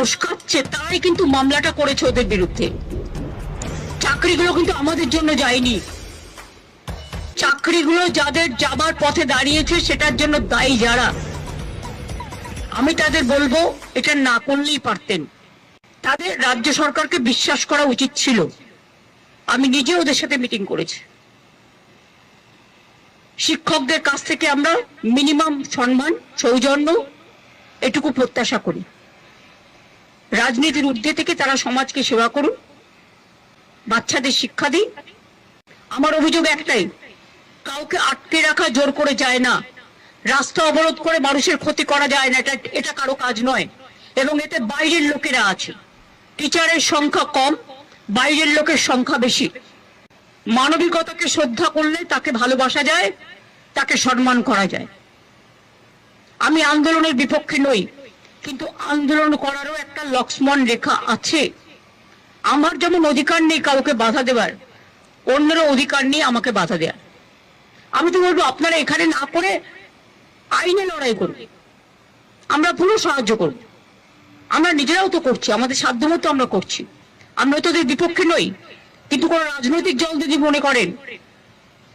উস্কাচ্ছে তারাই কিন্তু মামলাটা করেছে ওদের বিরুদ্ধে। চাকরিগুলো কিন্তু আমাদের জন্য যায়নি। চাকরিগুলো যাদের যাবার পথে দাঁড়িয়েছে, সেটার জন্য দায়ী যারা। আমি তাদের বলব, এটা না করলেই পারতেন। তাদের রাজ্য সরকারকে বিশ্বাস করা উচিত ছিল। আমি নিজে ওদের সাথে মিটিং করেছি। শিক্ষকদের কাছ থেকে আমরা মিনিমাম সম্মান, সৌজন্য, এটুকু প্রত্যাশা করি। রাজনীতির ঊর্ধ্বে থেকে তারা সমাজকে সেবা করুন, বাচ্চাদের শিক্ষা দিই আমার অভিযোগ একটাই, কাউকে আটকে রাখা জোর করে যায় না। রাস্তা অবরোধ করে মানুষের ক্ষতি করা যায় না, এটা এটা কারও কাজ নয়। এবং এতে বাইরের লোকেরা আছে। টিচারের সংখ্যা কম, বাইরের লোকের সংখ্যা বেশি। মানবিকতাকে শ্রদ্ধা করলে তাকে ভালোবাসা যায়, তাকে সম্মান করা যায়। আমি আন্দোলনের বিপক্ষে নই কিন্তু আন্দোলন করারও একটা লক্ষ্মণ রেখা আছে। আমার যেমন অধিকার নেই কাউকে বাধা দেবার, অন্যেরও অধিকার নেই আমাকে বাধা দেওয়ার আমি তো বলব, আপনারা এখানে না করে আইনে লড়াই করুন। আমরা পুরো সাহায্য করব। আমরা নিজেরাও তো করছি, আমাদের সাধ্যমতো আমরা করছি। আমরা তো ওদের বিপক্ষে নই, কিন্তু কোন রাজনৈতিক দল যদি মনে করেন,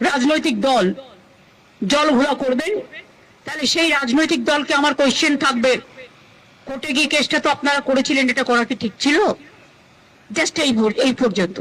রাজনৈতিক দল জল ঘোলা করবেন, তাহলে সেই রাজনৈতিক দলকে আমার কোয়েশ্চেন থাকবে। কোর্টে গিয়ে কেসটা তো আপনারা করেছিলেন, এটা করা কি ঠিক ছিল? জাস্ট এই এই পর্যন্ত।